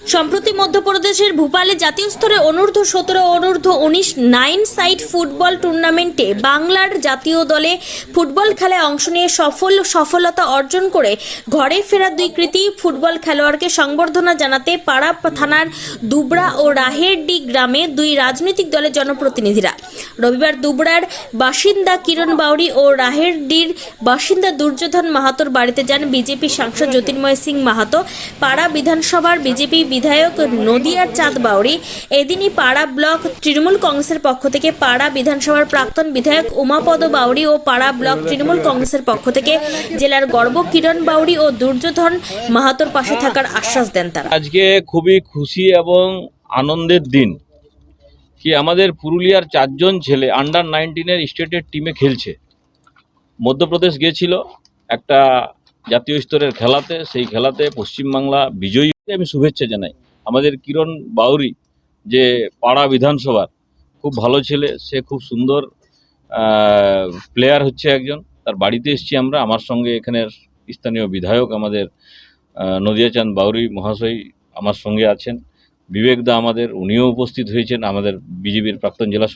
সম্প্রতি মধ্যপ্রদেশের ভূপালে জাতীয় স্তরে অনূর্ধ্ব সতেরো, অনূর্ধ্ব উনিশ, নাইন সাইড ফুটবল টুর্নামেন্টে বাংলার জাতীয় দলে ফুটবল খেলায় অংশ নিয়ে সফল সফলতা অর্জন করে ঘরে ফেরা দুই কৃতি ফুটবল খেলোয়াড়কে সংবর্ধনা জানাতে পাড়া থানার দুবরা ও রাহেরডি গ্রামে দুই রাজনৈতিক দলের জনপ্রতিনিধিরা। রবিবার দুবরার বাসিন্দা কিরণ বাউরি ও রাহেরডির বাসিন্দা দুর্যোধন মাহাতোর বাড়িতে যান বিজেপি সাংসদ জ্যোতির্ময় সিং মাহাতো। পাড়া বিধানসভার বিজেপি বিধায়ক নদিয়ার চাঁদ বাউরি এদিনই পাড়া ব্লক তৃণমূল কংগ্রেসের পক্ষ থেকে পাড়া বিধানসভার প্রাক্তন বিধায়ক উমাপদ বাউরি ও পাড়া ব্লক তৃণমূল কংগ্রেসের পক্ষ থেকে জেলার গর্ব কিরণ বাউরি ও দুর্যোধন মাহাতোর পাশে থাকার আশ্বাস দেন তারা। আজকে খুবই খুশি এবং আনন্দের দিন কি আমাদের পুরুলিয়ার চারজন ছেলে আন্ডার নাইনটিনের স্টেটের টিমে খেলছে। মধ্যপ্রদেশ গিয়েছিল একটা জাতীয় স্তরের খেলাতে, সেই খেলাতে পশ্চিমবাংলা বিজয়ী হতে আমি শুভেচ্ছা জানাই। আমাদের কিরণ বাউরি যে পাড়া বিধানসভার, খুব ভালো ছেলে, সে খুব সুন্দর প্লেয়ার হচ্ছে একজন। তার বাড়িতে এসেছি আমরা, আমার সঙ্গে এখানের স্থানীয় বিধায়ক আমাদের নদিয়াচাঁদ বাউরি মহাশয় আমার সঙ্গে আছেন। বিবেক দা আমাদের, উনিও উপস্থিত হয়েছেন আমাদের বিজেপির প্রাক্তন জেলা